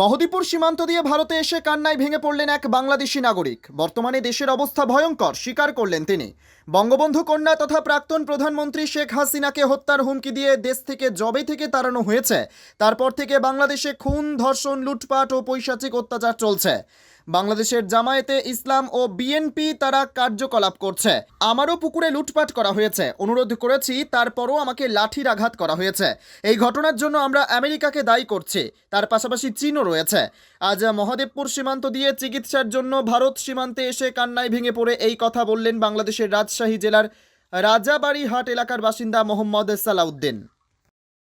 মহদীপুর সীমান্ত দিয়ে ভারতে এসে কান্নায় ভেঙে পড়লেন এক বাংলাদেশি নাগরিক। বর্তমানে দেশের অবস্থা ভয়ঙ্কর, স্বীকার করলেন তিনি। বঙ্গবন্ধু কন্যা তথা প্রাক্তন প্রধানমন্ত্রী শেখ হাসিনাকে হত্যার হুমকি দিয়ে দেশ থেকে জবে থেকে তাড়ানো হয়েছে। তারপর থেকে বাংলাদেশে খুন, ধর্ষণ, লুটপাট ও পৈশাচিক অত্যাচার চলছে। বাংলাদেশের জামায়াতে ইসলাম ও বিএনপি তারা কার্যকলাপ করছে। আমারও পুকুরে লুটপাট করা হয়েছে। অনুরোধ করেছি তারপরও আমাকে লাঠির আঘাত করা হয়েছে। এই ঘটনার জন্য আমরা আমেরিকাকে দায়ী করছি। তার পাশাপাশি চীনও রয়েছে। আজ মহাদেবপুর সীমান্ত দিয়ে চিকিৎসার জন্য ভারত সীমান্তে এসে কান্নায় ভেঙে পড়ে এই কথা বললেন বাংলাদেশের রাজশাহী জেলার রাজাবাড়ি হাট এলাকার বাসিন্দা মোহাম্মদ সালাউদ্দিন।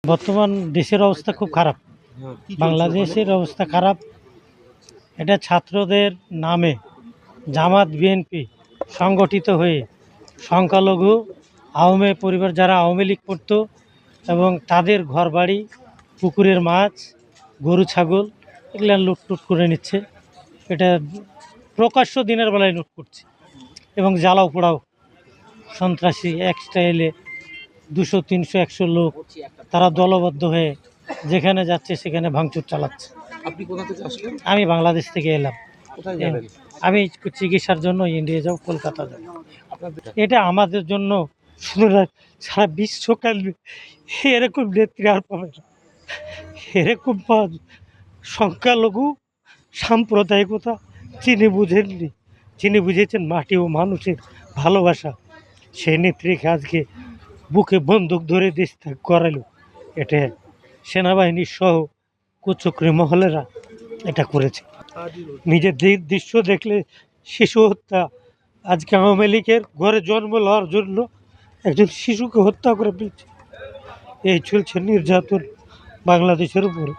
বর্তমান দেশের অবস্থা খুব খারাপ। বাংলাদেশের অবস্থা খারাপ। এটা ছাত্রদের নামে জামাত বিএনপি সংগঠিত হয়ে সংখ্যালঘু, আওয়ামী পরিবার যারা আওয়ামী লীগ করত এবং তাদের ঘরবাড়ি, পুকুরের মাছ, গরু, ছাগল এগুলো লুটটুট করে নিচ্ছে। এটা প্রকাশ্য দিনের বেলায় লুট করছে এবং জ্বালাও পোড়াও সন্ত্রাসী এক স্টাইলে দুশো, তিনশো, একশো লোক তারা দলবদ্ধ হয়ে যেখানে যাচ্ছে সেখানে ভাঙচুর চালাচ্ছে। আপনি কোথা থেকে আসলেন? আমি বাংলাদেশ থেকে এলাম। কোথায় যাবেন? আমি চিকিৎসার জন্য ইন্ডিয়া যাব কলকাতা যাব। এটা আমাদের জন্য শুধু না, সারা বিশ্বকাল এরকম নেত্রী আর পাবে না। এরকম সংখ্যালঘু সাম্প্রদায়িকতা তিনি বুঝেননি যিনি বুঝেছেন মাটি ও মানুষের ভালোবাসা সেই নেত্রীকে আজকে বুকে বন্দুক ধরে দেশ ত্যাগ করালো। এটা সেনাবাহিনীর সহ কুচক্রি মহলেরা এটা করেছে। নিজের দৃশ্য দেখলে শিশু হত্যা, আজকে আওয়ামী লীগের ঘরে জন্ম লওয়ার জন্য একজন শিশুকে হত্যা করে ফেলছে। এই চলছে নির্যাতন বাংলাদেশের উপরে।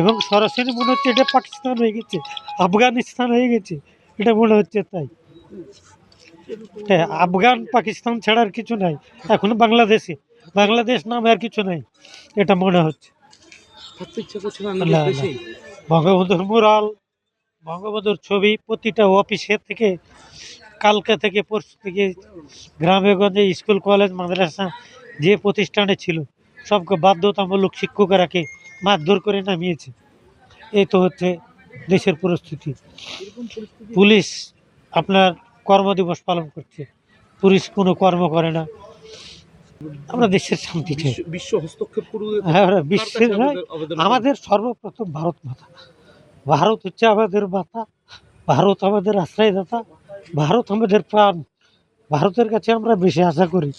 এবং সরাসরি মনে হচ্ছে এটা পাকিস্তান হয়ে গেছে, আফগানিস্তান হয়ে গেছে, এটা মনে হচ্ছে তাই। হ্যাঁ আফগান পাকিস্তান ছাড়ার কিছু নাই, এখন বাংলাদেশে। বাংলাদেশ নামে আর কিছু নাই, এটা মনে হচ্ছে। থাকতে ইচ্ছা করছে না বঙ্গবন্ধুর মুরাল বঙ্গবন্ধুর ছবি প্রতিটা অফিসে থেকে কালকে থেকে পরশু থেকে গ্রামে গঞ্জে স্কুল কলেজ মাদ্রাসা যে প্রতিষ্ঠানে ছিল সবকে বাধ্যতামূলক শিক্ষকেরাকে মারধর করে নামিয়েছে। এই তো হচ্ছে দেশের পরিস্থিতি পুলিশ আপনার কর্মদিবস পালন করছে। পুলিশ কোনো কর্ম করে না। আমরা দেশের শান্তি চাই। বিশ্ব- বিশ্ব হস্তক্ষেপ করবে হ্যাঁ, বিশ্বের? আমাদের সর্বপ্রথম ভারত মাতা। ভারত হচ্ছে আমাদের মাতা ভারত আমাদের আশ্রয়দাতা ভারত আমাদের প্রাণ। ভারতের কাছে আমরা বেশি আশা করি।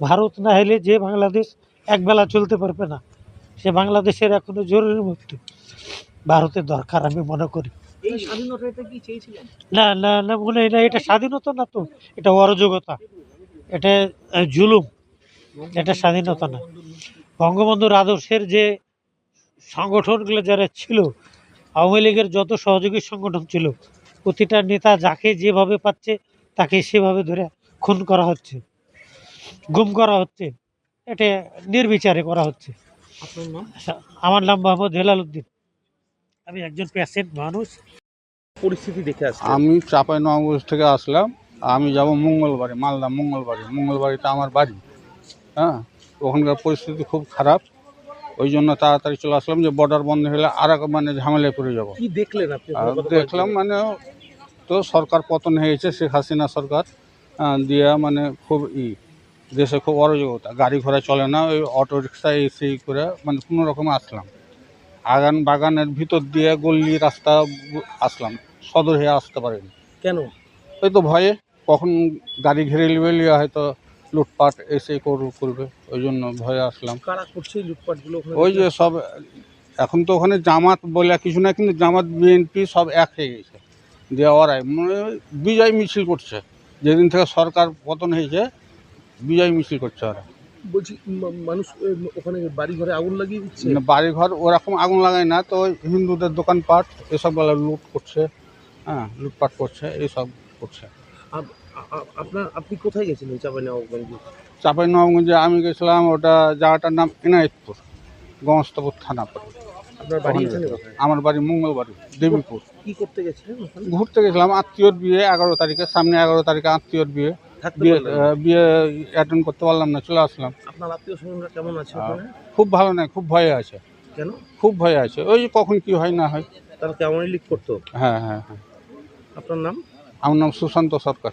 ভারত না হলে যে বাংলাদেশ একবেলা চলতে পারবে না সে বাংলাদেশের এখনও জরুরি মুক্ত। ভারতের দরকার আমি মনে করি। না না না মনে হয় না এটা স্বাধীনতা না তো এটা অরাজকতা। এটা জুলুম। এটা স্বাধীনতা না। বঙ্গবন্ধুর আদর্শের যে সংগঠনগুলো যারা ছিল আওয়ামী লীগের যত সহযোগী সংগঠন ছিল প্রতিটা নেতা যাকে যেভাবে পাচ্ছে তাকে সেভাবে ধরে খুন করা হচ্ছে গুম করা হচ্ছে এটা নির্বিচারে করা হচ্ছে। আচ্ছা, আমার নাম মোহাম্মদ হেলাল উদ্দিন আমি একজন পেশেন্ট মানুষ। পরিস্থিতি দেখে আসছেন আমি চাপাই নবগঞ্জ থেকে আসলাম। আমি যাব মঙ্গলবারে মালদা মঙ্গলবারে মঙ্গলবাড়িতে আমার বাড়ি। হ্যাঁ? ওখানকার পরিস্থিতি খুব খারাপ। ওই জন্য তাড়াতাড়ি চলে আসলাম যে বর্ডার বন্ধ হলে আর মানে ঝামেলায় পড়ে যাব। কি দেখলেন আপনি দেখলাম মানে তো সরকার পতন হয়েছে শেখ হাসিনা সরকার দিয়া মানে খুব ই দেশে খুব অরাজকতা। গাড়ি ঘোড়া চলে না ওই অটো রিক্সা এই সেই করে মানে কোনো রকমে আসলাম। আগান বাগানের ভিতর দিয়ে গল্লি রাস্তা আসলাম সদর হয়ে আসতে পারিনি। কেন? ওই তো ভয়ে কখন গাড়ি ঘিরে লিয়ে হয়তো লুটপাট এসে কর- করবে ওই জন্য ভয়ে আসলাম। কারা করছে লুটপাটগুলো ওই যে সব এখন তো ওখানে জামাত বলে কিছু না কিন্তু জামাত বিএনপি সব এক হয়ে গেছে। দিয়ে ওরাই। মানে বিজয় মিছিল করছে। যেদিন থেকে সরকার পতন হয়েছে বিজয় মিছিল করছে ওরা। বলছি মানুষ ওখানে বাড়ি ঘরে আগুন লাগিয়ে দিচ্ছে? মানে বাড়িঘর ওরকম আগুন লাগায় না তো হিন্দুদের দোকানপাট এসব বেলা লুট করছে হ্যাঁ লুটপাট করছে এইসব করছে। আপ- আ- আ- আপনার আপনি কোথায় গেছিলেন চাপাইনবাবগঞ্জে? আমি গেছিলাম ওটা জায়গাটার নাম এনায়েতপুর গমস্তপুর থানা আপনার বাড়ি এখানে গেছিলাম। আমার বাড়ি মঙ্গলবাড়ি দেবীপুর। কি করতে গেছিলেন ওখানে? ঘুরতে গেছিলাম আত্মীয়র বিয়ে এগারো তারিখে সামনে এগারো তারিখে আত্মীয়র বিয়ে। থাকতে বিয়ে পারলেন না? আহ, বিয়ে অ্যাটেন্ড করতে পারলাম না চলে আসলাম। আপনার আত্মীয় স্বজনরা কেমন আছে ওখানে? খুব ভালো নয় খুব ভয়ে আছে। কেন? খুব ভয় আছে। ওই যে কখন কি হয় না হয়। তারা কি আওয়ামী করতো? হ্যাঁ হ্যাঁ হ্যাঁ। আপনার নাম? আমার নাম Sushanta Sarkar.